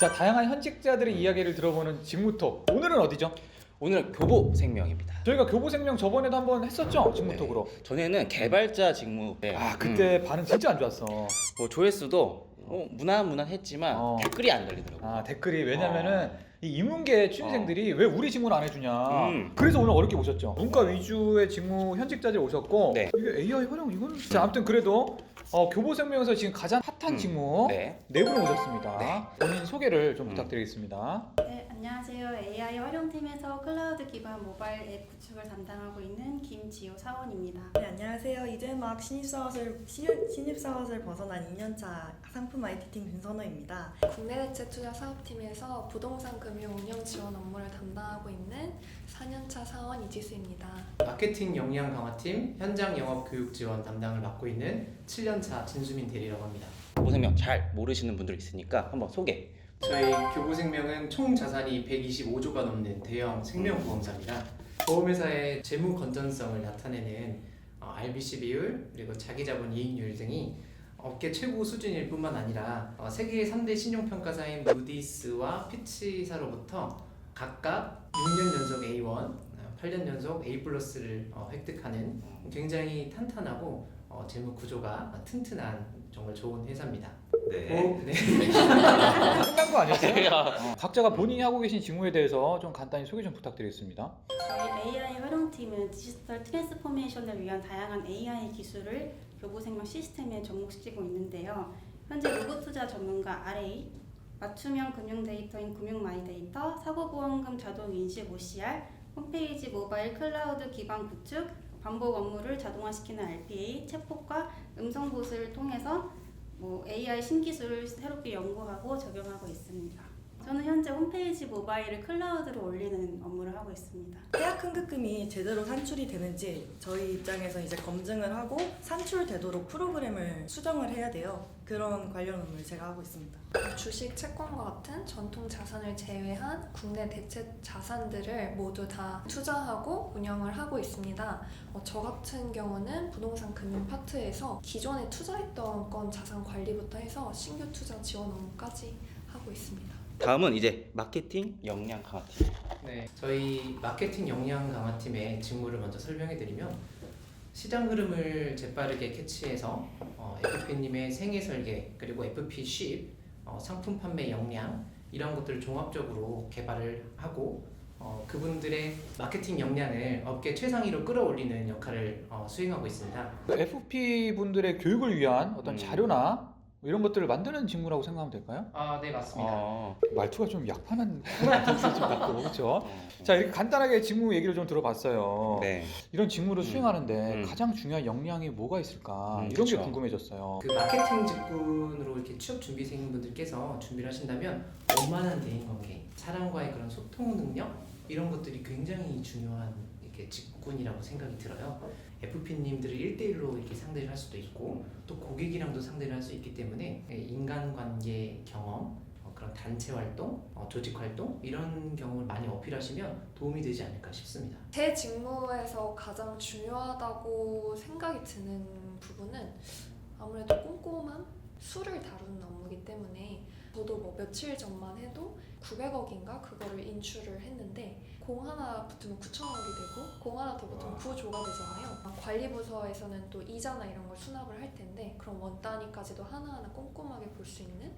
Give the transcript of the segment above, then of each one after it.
자, 다양한 현직자들의 이야기를 들어보는 직무톡. 오늘은 어디죠? 오늘 교보 생명입니다. 저희가 교보생명 저번에도 한번 했었죠? 직무톡으로. 전에는 개발자 직무. 네. 아, 그때 반응 진짜 안 좋았어. 뭐 조회수도 어, 무난무난했지만 어. 댓글이 안 달리더라고요. 아, 댓글이 왜냐면은 이 인문계 취준생들이 왜 우리 직무를 안 해주냐. 음. 그래서 오늘 어렵게 모셨죠. 문과 위주의 직무 현직자들 오셨고 네. 이게 AI 활용 이거는 자 아무튼 그래도 어, 교보생명에서 지금 가장 핫한 음. 직무 네. 네분 오셨습니다. 네. 본인 소개를 좀 음. 부탁드리겠습니다. 네, 안녕하세요. AI 활용팀에서 클라우드 기반 모바일 앱 구축을 담당하고 있는 김지호 사원입니다. 네, 안녕하세요. 이제 막 신입사원을 신입, 신입사원을 벗어난 2년차 상품 IT팀 윤선호입니다. 국내 대체 투자 사업팀에서 부동산 금융 운영 지원 업무를 담당하고 있는 4년차 사원 이지수입니다. 마케팅 역량 강화팀 현장 영업 교육 지원 담당을 맡고 있는 7년차 진수민 대리라고 합니다. 교보 생명 잘 모르시는 분들 있으니까 한번 소개. 저희 교보생명은 총 자산이 125조가 넘는 대형 생명보험사입니다. 보험회사의 재무 건전성을 나타내는 어, RBC 비율 그리고 자기자본 이익률 등이 업계 최고 수준일 뿐만 아니라 어, 세계 3대 신용평가사인 무디스와 피치사로부터 각각 6년 연속 A1, 어, 8년 연속 A 플러스를 어, 획득하는 굉장히 탄탄하고 어, 재무 구조가 튼튼한 정말 좋은 회사입니다. 네. 네. 끝난 거 아니었어요? 어, 각자가 본인이 하고 계신 직무에 대해서 좀 간단히 소개 좀 부탁드리겠습니다. 저희 AI 활용팀은 디지털 트랜스포메이션을 위한 다양한 AI 기술을 교보생명 시스템에 접목시키고 있는데요. 현재 로봇 투자 전문가 RA, 맞춤형 금융 데이터인 금융 마이 데이터, 사고보험금 자동 인식 OCR, 홈페이지 모바일 클라우드 기반 구축, 반복 업무를 자동화시키는 RPA, 챗봇과 음성 보스를 통해서 뭐 AI 신기술을 새롭게 연구하고 적용하고 있습니다. 저는 현재 홈페이지 모바일을 클라우드로 올리는 업무를 하고 있습니다. 해약 환급금이 제대로 산출이 되는지 저희 입장에서 이제 검증을 하고 산출되도록 프로그램을 수정을 해야 돼요. 그런 관련 업무를 제가 하고 있습니다. 주식, 채권과 같은 전통 자산을 제외한 국내 대체 자산들을 모두 다 투자하고 운영을 하고 있습니다. 어, 저 같은 경우는 부동산 금융 파트에서 기존에 투자했던 건 자산 관리부터 해서 신규 투자 지원 업무까지 하고 있습니다. 다음은 이제 마케팅 역량 강화팀. 네, 저희 마케팅 역량 강화팀의 직무를 먼저 설명해드리면 시장 흐름을 재빠르게 캐치해서 어, FP님의 생애 설계 그리고 FP 쉽 어, 상품 판매 역량 이런 것들을 종합적으로 개발을 하고 어, 그분들의 마케팅 역량을 업계 최상위로 끌어올리는 역할을 어, 수행하고 있습니다. FP 분들의 교육을 위한 어떤 음. 자료나 뭐 이런 것들을 만드는 직무라고 생각하면 될까요? 아, 네 맞습니다. 어. 말투가 좀 약판한 목소리 좀 같고 그렇죠? 어. 자 이렇게 간단하게 직무 얘기를 좀 들어봤어요. 네. 이런 직무를 음. 수행하는데 음. 가장 중요한 역량이 뭐가 있을까 음, 이런 게 그쵸. 궁금해졌어요. 그 마케팅 직군으로 이렇게 취업 준비생 분들께서 준비를 하신다면 원만한 대인관계, 사람과의 그런 소통 능력 이런 것들이 굉장히 중요한 이렇게 직군이라고 생각이 들어요. FP님들을 1대1로 이렇게 상대를 할 수도 있고 또 고객이랑도 상대를 할 수 있기 때문에 예, 인간관계 경험, 어, 그런 단체 활동, 어, 조직 활동 이런 경험을 많이 어필하시면 도움이 되지 않을까 싶습니다. 제 직무에서 가장 중요하다고 생각이 드는 부분은 아무래도 꼼꼼한 수를 다루는 업무이기 때문에 저도 뭐 며칠 전만 해도 900억인가 그거를 인출을 했는데 공 하나 붙으면 9천억이 되고 공 하나 더 붙으면 9조가 되잖아요. 관리부서에서는 또 이자나 이런 걸 수납을 할 텐데 그런 원 단위까지도 하나하나 꼼꼼하게 볼 수 있는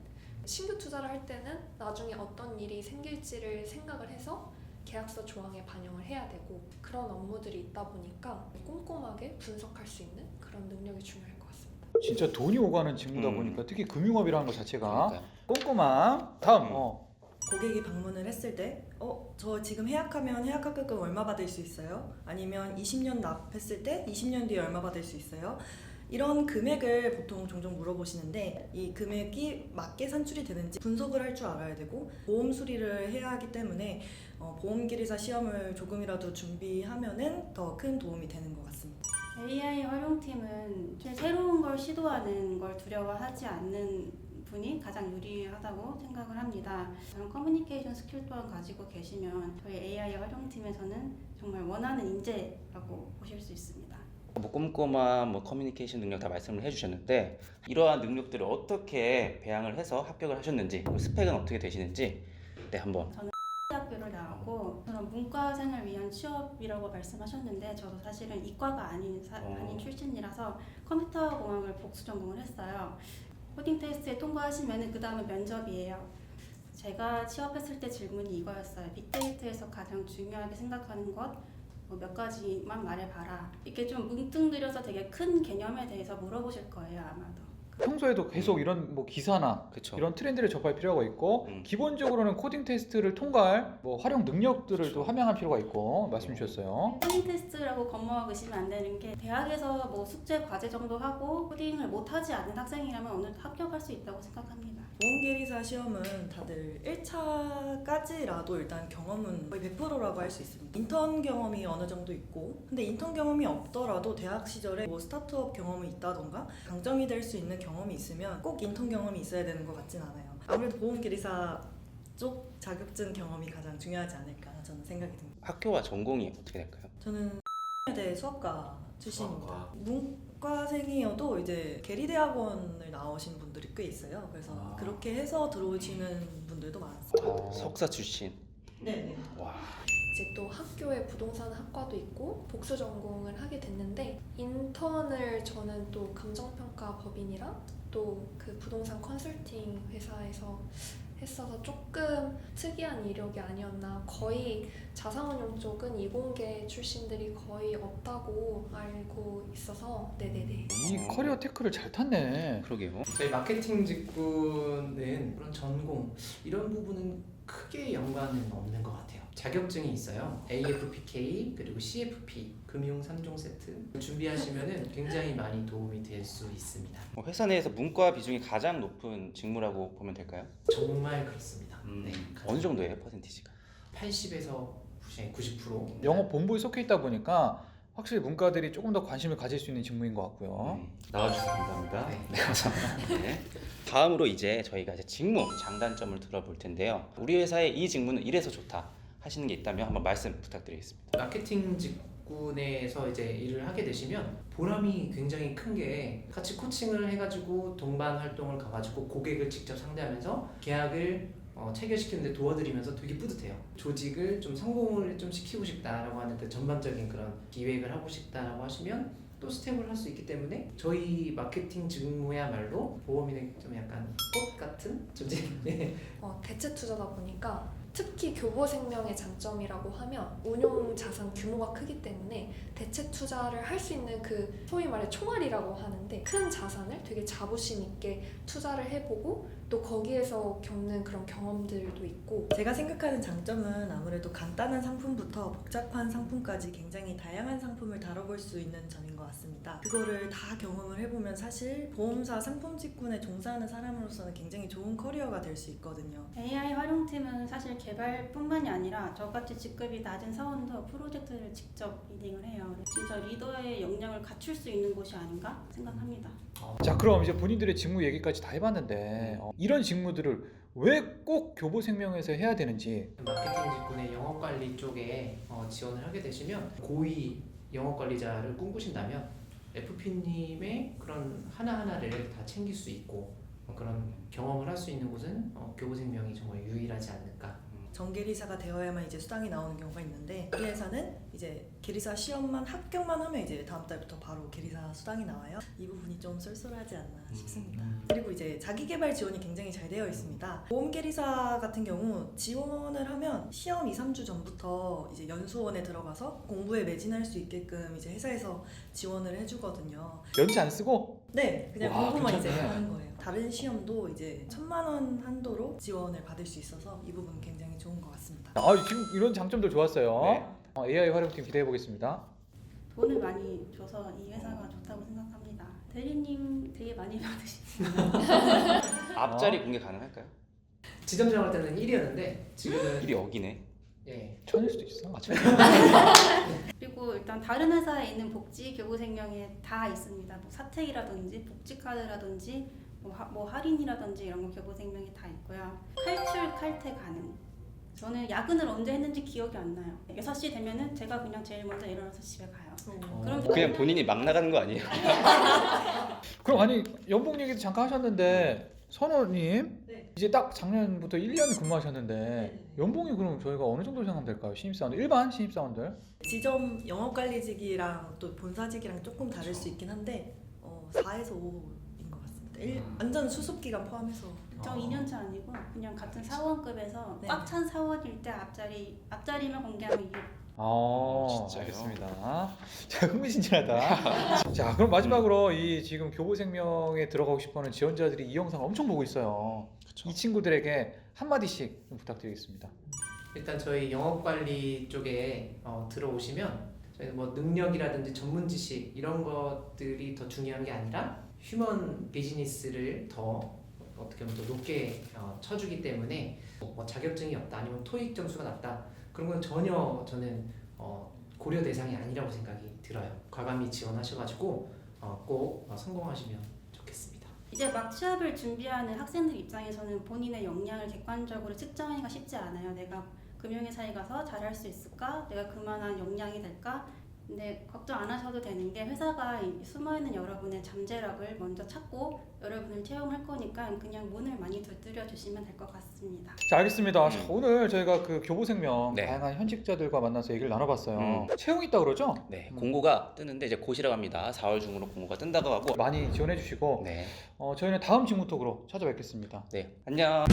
신규 투자를 할 때는 나중에 어떤 일이 생길지를 생각을 해서 계약서 조항에 반영을 해야 되고 그런 업무들이 있다 보니까 꼼꼼하게 분석할 수 있는 그런 능력이 중요할 것 같습니다. 진짜 돈이 오가는 직무다 음. 보니까 특히 금융업이라는 것 자체가 그러니까요. 꼼꼼함. 다음 음. 어. 고객이 방문을 했을 때, 어, 저 지금 해약하면 해약 환급금 얼마 받을 수 있어요? 아니면 20년 납했을 때 20년 뒤에 얼마 받을 수 있어요? 이런 금액을 보통 종종 물어보시는데 이 금액이 맞게 산출이 되는지 분석을 할 줄 알아야 되고 보험 수리를 해야 하기 때문에 어, 보험 기리사 시험을 조금이라도 준비하면은 더 큰 도움이 되는 것 같습니다. AI 활용팀은 좀 새로운 걸 시도하는 걸 두려워하지 않는 분이 가장 유리하다고 생각을 합니다. 그런 커뮤니케이션 스킬 또한 가지고 계시면 저희 AI 활용팀에서는 정말 원하는 인재라고 보실 수 있습니다. 뭐 꼼꼼한 뭐 커뮤니케이션 능력 다 말씀을 해주셨는데 이러한 능력들을 어떻게 배양을 해서 합격을 하셨는지 그 스펙은 어떻게 되시는지 네 한번 대학교를 나왔고 그런 문과생을 위한 취업이라고 말씀하셨는데 저도 사실은 이과가 아닌 사, 어. 아닌 출신이라서 컴퓨터 공학을 복수 전공을 했어요. 코딩 테스트에 통과하시면은 그 다음에 면접이에요. 제가 취업했을 때 질문이 이거였어요. 빅데이터에서 가장 중요하게 생각하는 것. 뭐 몇 가지만 말해봐라. 이렇게 좀 뭉뚱그려서 되게 큰 개념에 대해서 물어보실 거예요 아마도. 평소에도 계속 이런 뭐 기사나 그쵸 이런 트렌드를 접할 필요가 있고 음. 기본적으로는 코딩 테스트를 통과할 뭐 활용 능력들을 또 그쵸. 함양할 필요가 있고 말씀 주셨어요. 코딩 테스트라고 겁먹으시면 안 되는 게 대학에서 뭐 숙제 과제 정도 하고 코딩을 못 하지 않는 학생이라면 어느 정도 합격할 수 있다고 생각합니다. 보험계리사 시험은 다들 1차까지라도 일단 경험은 거의 100%라고 할 수 있습니다. 인턴 경험이 어느 정도 있고, 근데 인턴 경험이 없더라도 대학 시절에 뭐 스타트업 경험이 있다던가 강점이 될 수 있는 경험 이 있으면 꼭 인턴 경험이 있어야 되는 것 같진 않아요. 아무래도 보험계리사 쪽 자격증 경험이 가장 중요하지 않을까 저는 생각이 듭니다. 학교와 전공이 어떻게 될까요? 저는 대 수학과 출신입니다. 수학과. 문과생이어도 이제 계리대학원을 나오신 분들이 꽤 있어요. 그래서 아. 그렇게 해서 들어오시는 분들도 많았어요. 어. 석사 출신 네. 와 이제 또 학교에 부동산 학과도 있고 복수 전공을 하게 됐는데 인턴을 저는 또 감정평가 법인이랑 또 그 부동산 컨설팅 회사에서 했어서 조금 특이한 이력이 아니었나 거의 자산운용 쪽은 이공계 출신들이 거의 없다고 알고 있어서 네네네 이 커리어 테크를 잘 탔네. 그러게요 저희 마케팅 직군은 그런 전공 이런 부분은 크게 연관은 없는 것 같아요. 자격증이 있어요. AFPK 그리고 CFP 금융 3종 세트 준비하시면은 굉장히 많이 도움이 될 수 있습니다. 뭐 회사 내에서 문과 비중이 가장 높은 직무라고 보면 될까요? 정말 그렇습니다. 음, 네, 어느 정도예요 퍼센티지가? 80에서 90% 영업 본부에 속해 있다 보니까 확실히 문과들이 조금 더 관심을 가질 수 있는 직무인 것 같고요. 음, 나와주셔서 감사합니다. 네. 네, 감사합니다. 네. 다음으로 이제 저희가 이제 직무 장단점을 들어볼 텐데요. 우리 회사의 이 직무는 이래서 좋다 하시는 게 있다면 한번 말씀 부탁드리겠습니다. 마케팅 직군에서 이제 일을 하게 되시면 보람이 굉장히 큰 게 같이 코칭을 해가지고 동반 활동을 가가지고 고객을 직접 상대하면서 계약을 어, 체결시키는데 도와드리면서 되게 뿌듯해요. 조직을 좀 성공을 좀 시키고 싶다라고 하는 그 전반적인 그런 기획을 하고 싶다라고 하시면 또 스텝을 할 수 있기 때문에 저희 마케팅 직무야말로 보험인의 좀 약간 꽃 같은 존재. 네. 어, 대체 투자다 보니까 특히 교보생명의 장점이라고 하면 운용 자산 규모가 크기 때문에 대체 투자를 할 수 있는 그 소위 말해 총알이라고 하는데 큰 자산을 되게 자부심 있게 투자를 해보고 또 거기에서 겪는 그런 경험들도 있고 제가 생각하는 장점은 아무래도 간단한 상품부터 복잡한 상품까지 굉장히 다양한 상품을 다뤄볼 수 있는 점인 것 같습니다. 그거를 다 경험을 해보면 사실 보험사 상품 직군에 종사하는 사람으로서는 굉장히 좋은 커리어가 될 수 있거든요. AI 활용팀은 사실 개발뿐만이 아니라 저같이 직급이 낮은 사원도 프로젝트를 직접 리딩을 해요. 진짜 리더의 역량을 갖출 수 있는 곳이 아닌가 생각합니다. 자 그럼 이제 본인들의 직무 얘기까지 다 해봤는데 어, 이런 직무들을 왜 꼭 교보생명에서 해야 되는지 마케팅 직군의 영업 관리 쪽에 어, 지원을 하게 되시면 고위 영업 관리자를 꿈꾸신다면 FP님의 그런 하나 하나를 다 챙길 수 있고 어, 그런 경험을 할 수 있는 곳은 어, 교보생명이 정말 유일하지 않을까. 정계리사가 되어야만 이제 수당이 나오는 경우가 있는데 우리 회사는 이제 계리사 시험만 합격만 하면 이제 다음 달부터 바로 계리사 수당이 나와요. 이 부분이 좀 쏠쏠하지 않나 싶습니다. 그리고 이제 자기 개발 지원이 굉장히 잘 되어 있습니다. 보험 계리사 같은 경우 지원을 하면 시험 2, 3주 전부터 이제 연수원에 들어가서 공부에 매진할 수 있게끔 이제 회사에서 지원을 해주거든요. 연치 안 쓰고 네, 그냥 와, 공부만 이제 괜찮네. 하는 거예요. 다른 시험도 이제 천만 원 한도로 지원을 받을 수 있어서 이 부분 굉장히 좋은 것 같습니다. 아 지금 이런 장점들 좋았어요. 네. 어, AI 활용팀 기대해 보겠습니다. 돈을 많이 줘서 이 회사가 좋다고 생각합니다. 대리님 되게 많이 받으시죠. 앞자리 공개 가능할까요? 지점 정할 때는 1이었는데 지금은 일이 여기네. 예. 천일 수도 있어. 아, 저- 그리고 일단 다른 회사에 있는 복지 교보생명에 다 있습니다. 뭐 사택이라든지 복지카드라든지 뭐, 하, 뭐 할인이라든지 이런 거 교보생명에 다 있고요. 칼출 칼퇴 가능. 저는 야근을 언제 했는지 기억이 안 나요. 6시 되면은 제가 그냥 제일 먼저 일어나서 집에 가요. 그럼 그냥 본인이 막 나가는 거 아니에요? 그럼 아니 연봉 얘기도 잠깐 하셨는데 선호님 네. 이제 딱 작년부터 1년 근무하셨는데 연봉이 그럼 저희가 어느 정도 생각하면 될까요? 신입사원들 일반 신입사원들 지점 영업관리직이랑 또 본사직이랑 조금 다를 수 있긴 한데 어, 4에서 5인 것 같습니다. 일, 완전 수습 기간 포함해서 저 2년차 아니고 그냥 같은 사원급에서 네. 꽉 찬 사원일 때 앞자리 앞자리만 공개하면 2 아, 진짜요? 알겠습니다. 자, 흥미진진하다. 자, 그럼 마지막으로 이 지금 교보생명에 들어가고 싶어하는 지원자들이 이 영상을 엄청 보고 있어요. 이 친구들에게 한 마디씩 좀 부탁드리겠습니다. 일단 저희 영업관리 쪽에 어, 들어오시면 저희 뭐 능력이라든지 전문 지식 이런 것들이 더 중요한 게 아니라 휴먼 비즈니스를 더 어떻게 보면 더 높게 어, 쳐주기 때문에 뭐 자격증이 없다 아니면 토익 점수가 낮다 그런 건 전혀 저는 어, 고려 대상이 아니라고 생각이 들어요. 과감히 지원하셔가지고 어, 꼭 어, 성공하시면 좋겠습니다. 이제 막 취업을 준비하는 학생들 입장에서는 본인의 역량을 객관적으로 측정하기가 쉽지 않아요. 내가 금융회사에 가서 잘할 수 있을까? 내가 그만한 역량이 될까? 근데 걱정 안 하셔도 되는 게 회사가 이 숨어있는 여러분의 잠재력을 먼저 찾고 여러분을 채용할 거니까 그냥 문을 많이 두드려 주시면 될 것 같습니다. 자, 알겠습니다. 음. 자, 오늘 저희가 그 교보생명 네. 다양한 현직자들과 만나서 얘기를 나눠봤어요. 음. 채용 있다 그러죠? 네, 음. 공고가 뜨는데 이제 곧이라고 합니다. 4월 중으로 공고가 뜬다고 하고. 많이 지원해 주시고 네, 어, 저희는 다음 직무톡으로 찾아뵙겠습니다. 네, 안녕.